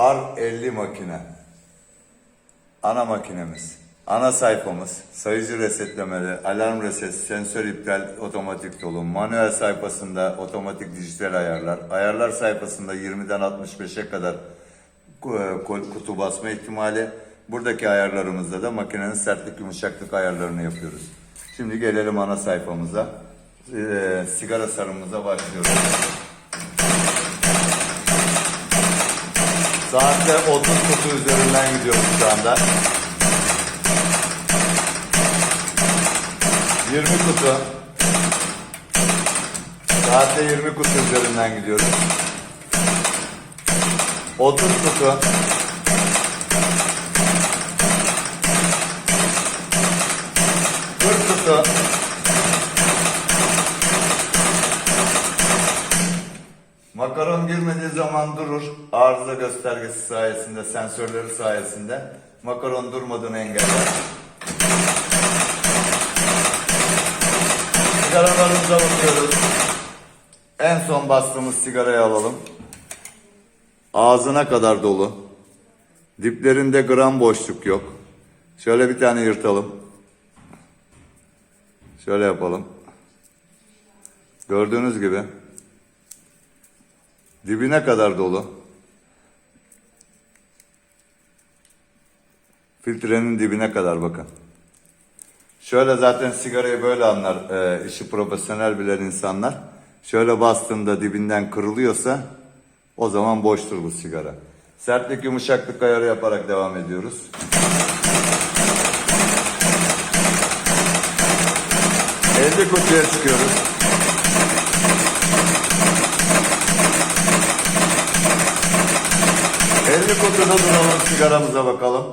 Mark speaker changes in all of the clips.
Speaker 1: R50 makine. Ana makinemiz. Ana sayfamız, sayıcı resetlemeli, alarm reset, sensör iptal, otomatik dolum, manuel sayfasında otomatik dijital ayarlar, ayarlar sayfasında 20'den 65'e kadar kol- kutu basma ihtimali. Buradaki ayarlarımızda da makinenin sertlik yumuşaklık ayarlarını yapıyoruz. Şimdi gelelim ana sayfamıza. Ee, sigara sarımıza başlıyoruz. Saatte 30 kutu üzerinden gidiyoruz şu anda. 20 kutu. Saatte 20 kutu üzerinden gidiyoruz. 30 kutu. 40 kutu. Makaron girmediği zaman durur. Arıza göstergesi sayesinde, sensörleri sayesinde. Makaron durmadığını engeller. Sigaralarımıza bakıyoruz. En son bastığımız sigarayı alalım. Ağzına kadar dolu. Diplerinde gram boşluk yok. Şöyle bir tane yırtalım. Şöyle yapalım. Gördüğünüz gibi dibine kadar dolu. Filtrenin dibine kadar bakın. Şöyle zaten sigarayı böyle anlar e, işi profesyonel bilen insanlar. Şöyle bastığında dibinden kırılıyorsa o zaman boştur bu sigara. Sertlik yumuşaklık ayarı yaparak devam ediyoruz. Elli kutuya çıkıyoruz. Elli kutuda duralım sigaramıza bakalım.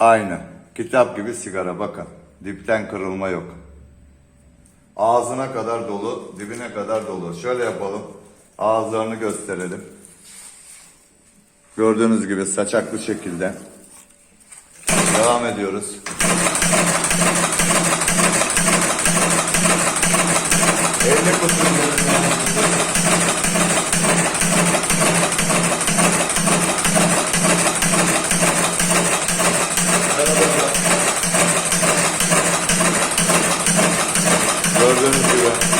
Speaker 1: Aynı. Kitap gibi sigara bakın. Dipten kırılma yok. Ağzına kadar dolu, dibine kadar dolu. Şöyle yapalım. Ağızlarını gösterelim. Gördüğünüz gibi saçaklı şekilde. Devam ediyoruz. Gördüğünüz gibi